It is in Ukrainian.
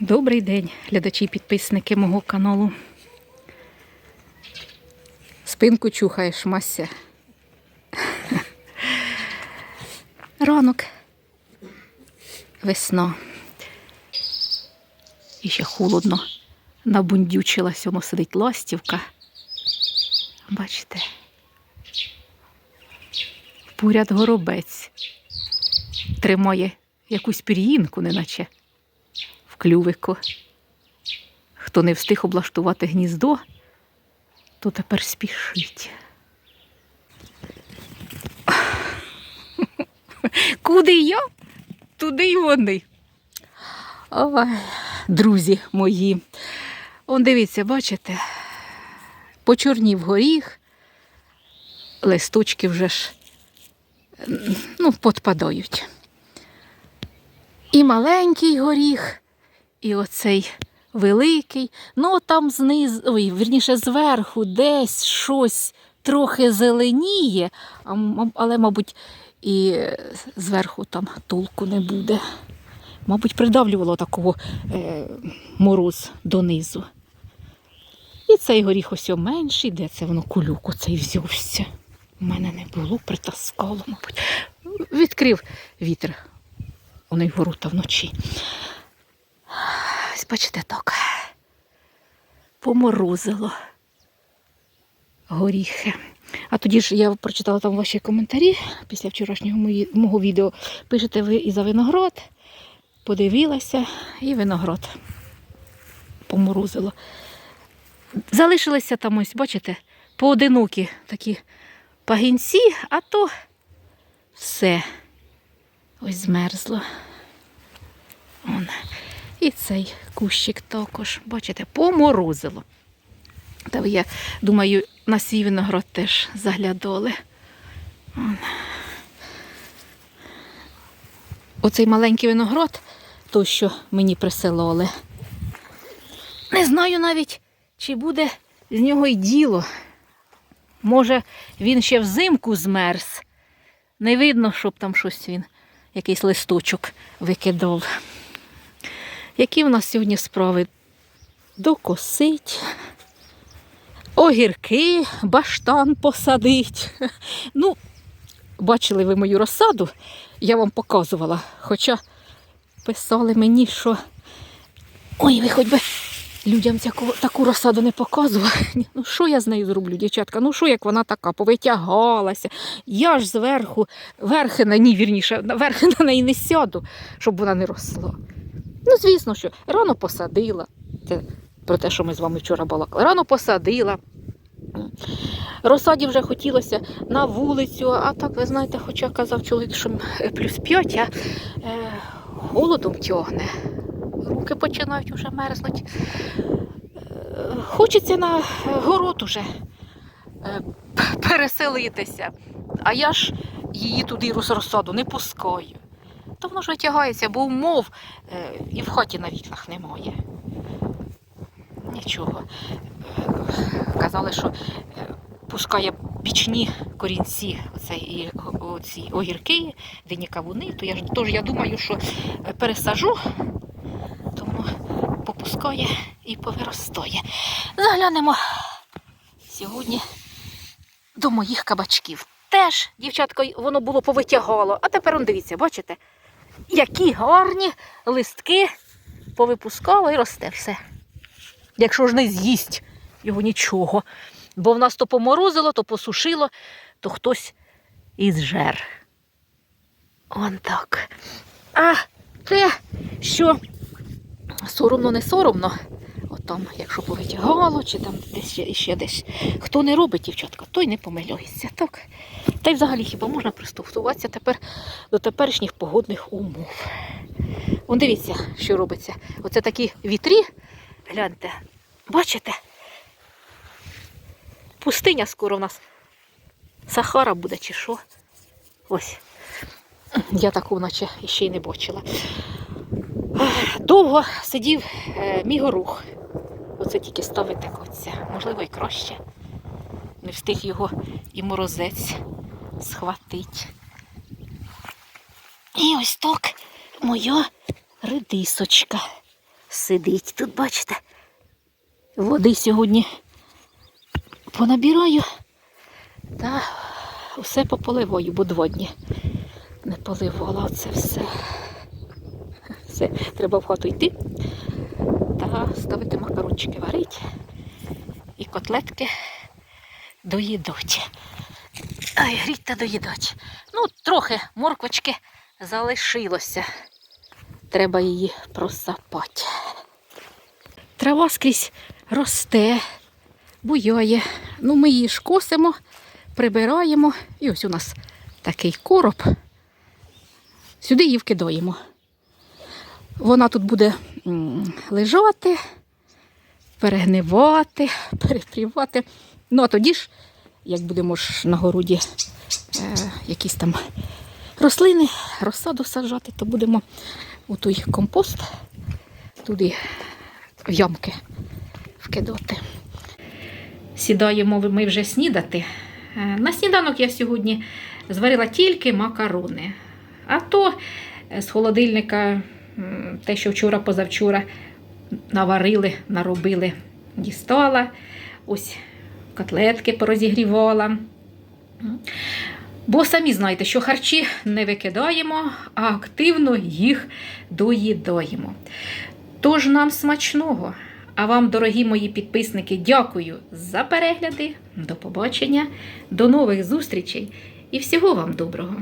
Добрий день, глядачі і підписники мого каналу. Спинку чухаєш, Мася. Ранок. Весна. І ще холодно. Набундючилась, воно сидить ластівка. Бачите? Поряд горобець. Тримає якусь пір'їнку, неначе в клювику. Хто не встиг облаштувати гніздо, то тепер спішить. Куди я? Туди й вони. Ой, друзі мої. Он дивіться, бачите, почорнів горіх, листочки вже ж ну, подпадають. І маленький горіх, і оцей великий. Ну, там знизу, ой, вірніше, зверху десь щось трохи зеленіє, але, мабуть, і зверху там толку не буде. Мабуть, придавлювало такого е, мороз донизу. І цей горіх ось менший, де це воно кулюк оцей взявся. У мене не було, притаскало, мабуть. Відкрив вітер у неї ворота вночі. Бачите так. Поморозило горіхи. А тоді ж я прочитала там ваші коментарі після вчорашнього мого відео. Пишете ви і за виноград. Подивилася, і виноград поморозило. Залишилися там ось, бачите, поодинокі такі пагінці, а то все ось змерзло. Он. І цей кущик також, бачите, поморозило. Та я думаю, на свій виноград теж заглядали. Оцей маленький виноград, той, що мені присилали. Не знаю навіть, чи буде з нього й діло. Може, він ще взимку змерз. Не видно, щоб там щось він, якийсь листочок викидав. Які в нас сьогодні справи? Докосить, огірки, баштан посадить. Ну, бачили ви мою розсаду, я вам показувала. Хоча писали мені, що ой, ви хоч би людям таку, таку розсаду не показували. Ну що я з нею зроблю, дівчатка? Ну що, як вона така, повитягалася. Я ж зверху, верхи на ній, вірніше, верхи на неї не сяду, щоб вона не росла. Ну, звісно, що рано посадила. Це про те, що ми з вами вчора балакали. Рано посадила. Розсаді вже хотілося на вулицю, а так, ви знаєте, хоча казав чоловік, що плюс 5, а е, холодом тягне. Руки починають вже мерзнути. Е, Хочеться на город уже е, переселитися. А я ж її туди роз- розсаду не пускаю. То воно ж витягається, бо умов е, і в хаті на вікнах немає. Нічого. Е, Казали, що е, пускає бічні корінці, оце, і оці огірки, дині кавуни, то я ж тож я думаю, що пересажу, то воно попускає і повиростає. Заглянемо сьогодні до моїх кабачків. Теж, дівчатко, воно було повитягало. А тепер он дивіться, бачите, які гарні листки повипускало і росте все. Якщо ж не з'їсть його нічого. Бо в нас то поморозило, то посушило, то хтось і зжер. Он так. А те, що соромно, не соромно, от там, якщо повитягало, чи там десь ще, десь. Хто не робить, дівчатка, той не помилюється. Так? Та й взагалі хіба можна пристосуватися тепер до теперішніх погодних умов. Он дивіться, що робиться. Оце такі вітрі, гляньте, бачите? Пустиня скоро в нас. Сахара буде чи що. Ось. Я такого наче ще й не бачила. Довго сидів е, мій горох. Оце тільки ставити оце. Можливо, і краще. Не встиг його і морозець схватить. І ось так моя редисочка сидить тут, бачите. Води сьогодні понабираю та все пополиваю, бо два дні не поливала це все. Все, треба в хату йти та ставити макарончики варити і котлетки доїдуть. Ай, гріть та доїдать. Ну, трохи морквочки залишилося. Треба її просапати. Трава скрізь росте, буяє. Ну, ми її ж косимо, прибираємо. І ось у нас такий короб. Сюди її вкидаємо. Вона тут буде лежати, перегнивати, перепрівати. Ну, а тоді ж, як будемо ж на городі е, якісь там рослини, розсаду саджати, то будемо у той компост туди в ямки вкидати. Сідаємо ми вже снідати. Е, На сніданок я сьогодні зварила тільки макарони. А то е, з холодильника те, що вчора позавчора наварили, наробили, дістала. Ось котлетки порозігрівала. Бо самі знаєте, що харчі не викидаємо, а активно їх доїдаємо. Тож нам смачного. А вам, дорогі мої підписники, дякую за перегляди. До побачення, до нових зустрічей і всього вам доброго!